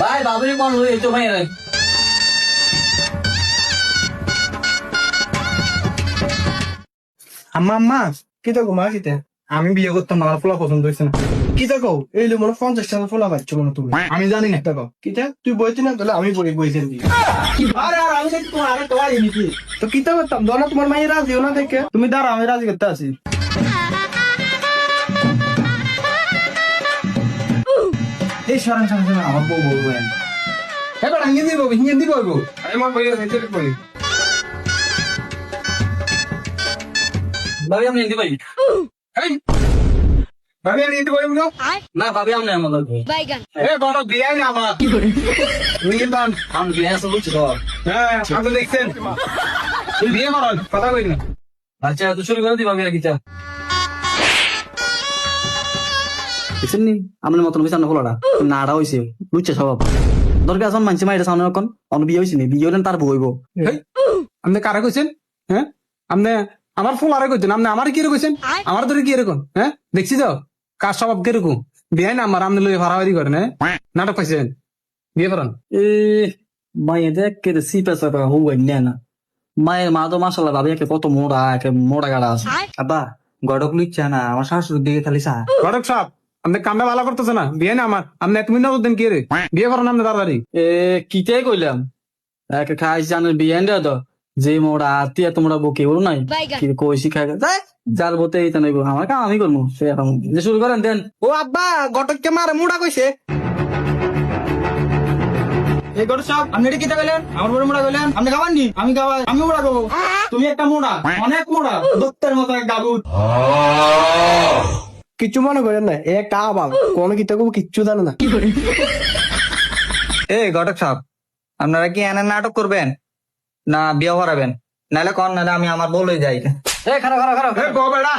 ভাই বাবুরি কোন হই তো ভাই আম্মা আম্মা কি তো ঘুমা আমি বিয়ে করতাম পোলা পছন্দ হয়েছে না। কি তো এই মনে পঞ্চাশ টাকা পোলা পাচ্ছ মনে তুমি। আমি জানি না। দেখো কিটা তুই বইতে না, তাহলে আমি বই আমি তোমার, আরে তো কি? তো করতাম? দোনা তোমার মায়ের রাজি না দেখে। তুমি দাঁড়া আমি রাজি করতে আছি সরান সরান সরান আমার বউ বউ বউ এবার হিঙ্গে দিব হিঙ্গে দিব গো আমি মা বই হেতে বই ভাবি আমি নিতে পারি ভাবি আমি বই গো না ভাবি আমি আমার লাগবে Baigan. এ বড় বিয়ে না আমার তুমি কিন্তু আমি বিয়ে আসলে বুঝছি তো হ্যাঁ আপনি দেখছেন তুই বিয়ে করেন কথা কই না আচ্ছা তো শুরু করে দি ভাবি রাখি দেখছেন নি আমার মতন হয়েছে না ফলাটা নাড়া হয়েছে বুঝছে স্বভাব। দরকার আছে মানছে মাইরে সামনে এখন। অন বিয়ে হয়েছে নি বিয়ে হলেন তার বইব আপনি কারা কইছেন? হ্যাঁ? আপনি আমার ফুল আরে কইছেন। আপনি আমার কি কইছেন? আমার ধরে কি এরকম? হ্যাঁ? দেখছি তো। কার স্বভাব কীরকম? বিয়ে না আমার আপনি লই ভাড়াবাড়ি করেন হ্যাঁ? নাটক পাইছেন বিয়ে করেন। এ মায়ে দেখ কে সি পেসা পা হু না না। মায়ের মা তো মাসাল্লাহ ভাবি একে কত মোড়া একে মোড়া গাড়া আছে। আব্বা গড়ক লিখছে না আমার শাশুড়ির দিকে খালি চা। ঘটক সাহেব আপনি কামটা ভালো করতেছে না বিয়ে না আমার। আপনি তুমি না বলতেন কি রে? বিয়ে করেন আপনি তাড়াতাড়ি। এ কিতে কইলাম? একে খাই জানে বিয়ে আনলে তো যে মোড়া আতিয়া তোমরা বকে বলো নাই কি কইছি খাই যাই যার বতে এইটা নাইব আমার কাম আমি করব সে এখন যে শুরু করেন দেন। ও আব্বা গটককে মারে মুড়া কইছে। এই গট সব আপনি এটা কিতা কইলেন? আমার বড় মুড়া কইলেন? আপনি খাবাননি আমি খাওয়াই আমি মুড়া খাব। তুমি একটা মুড়া অনেক মুড়া দত্তের মতো এক গাবুত। কিচ্ছু মনে করেন না এ কা বাল কোন কি তো কিচ্ছু জানে না। এ ঘটক সাহেব আপনারা কি এনে নাটক করবেন? না বিয়ে করাবেন? নাহলে কন নাহলে আমি আমার বলে যাই। এ খারাপ খারাপ খারাপ এ গো বেড়া!